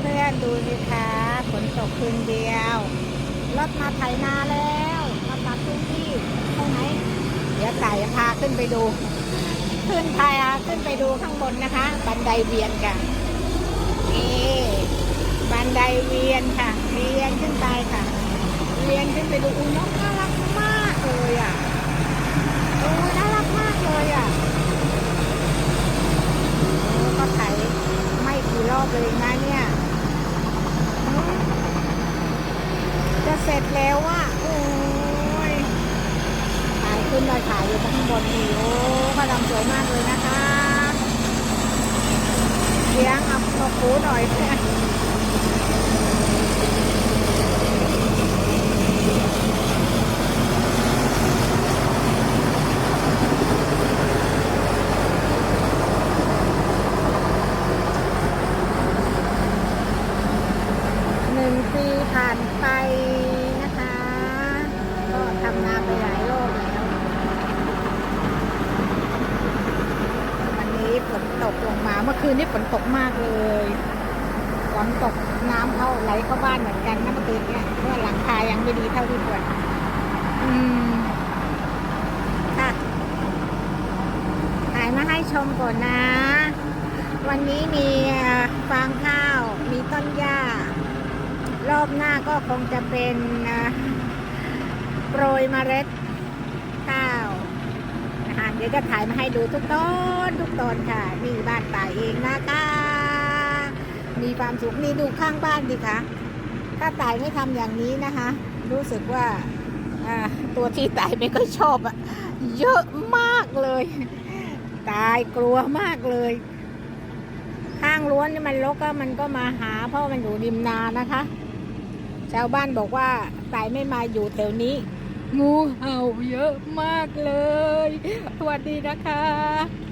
เพื่อนๆดูสิคะฝนตกคืนเดียวรถมาไถนาแล้วมาตัดพื้นที่ตรงไหนเดี๋ยวไต่พาขึ้นไปดูขึ้นพาขึ้นไปดูข้างบนนะคะ บันไดเวียนค่ะนี่บันไดเวียนค่ะ เวียนขึ้นไปค่ะ เวียนขึ้นไปดูอุ้ยนกน่ารักมากเลยอะโอ้น่ารักมากเลยอะโอ้ก็ไถไม่กี่รอบเลยนะเนี่ยอืมจะเสร็จ แล้วอะโอ้ยถ่ายขึ้นเลยถ่ายอยู่ข้างบนนี่โอ้กำลังสวยมากเลยนะคะเสียงอับนกหูหน่อยเนี่ยหนึ่งปีผ่านไปนะคะ ก็ทำนาไปหลายโลกแล้ว วันนี้ฝนตกลงมา เมื่อคืนนี้ฝนตกมากเลยฝนตกน้ำเข้าไหลเข้าบ้านเหมือนกันนะเมื่อคืนเนี้ยเพราะว่หลังคายังไม่ดีเท่าที่ควรอืมค่ะถ่ายมาให้ชมก่อนนะ วันนี้มีฟางข้าว มีต้นหญ้า รอบหน้าก็คงจะเป็นโปรยเมล็ด ดี๋ยวจะถ่ายมาให้ดูทุกตอนทุกตอนค่ะ นี่บ้านป่าเองนะคะ มีความสุขนี่ดูข้างบ้านดิคะถ้าตายไม่ทำอย่างนี้นะคะ รู้สึกว่าตัวที่ตายไม่ค่อยชอบอะเยอะมากเลย ตายกลัวมากเลย ข้างล้วนนี่มันรกก็มันก็มาหา เพราะมันอยู่ริมนานะคะ ชาวบ้านบอกว่าตายไม่มาอยู่แถวนี้ งูเห่าเยอะมากเลย สวัสดีนะคะ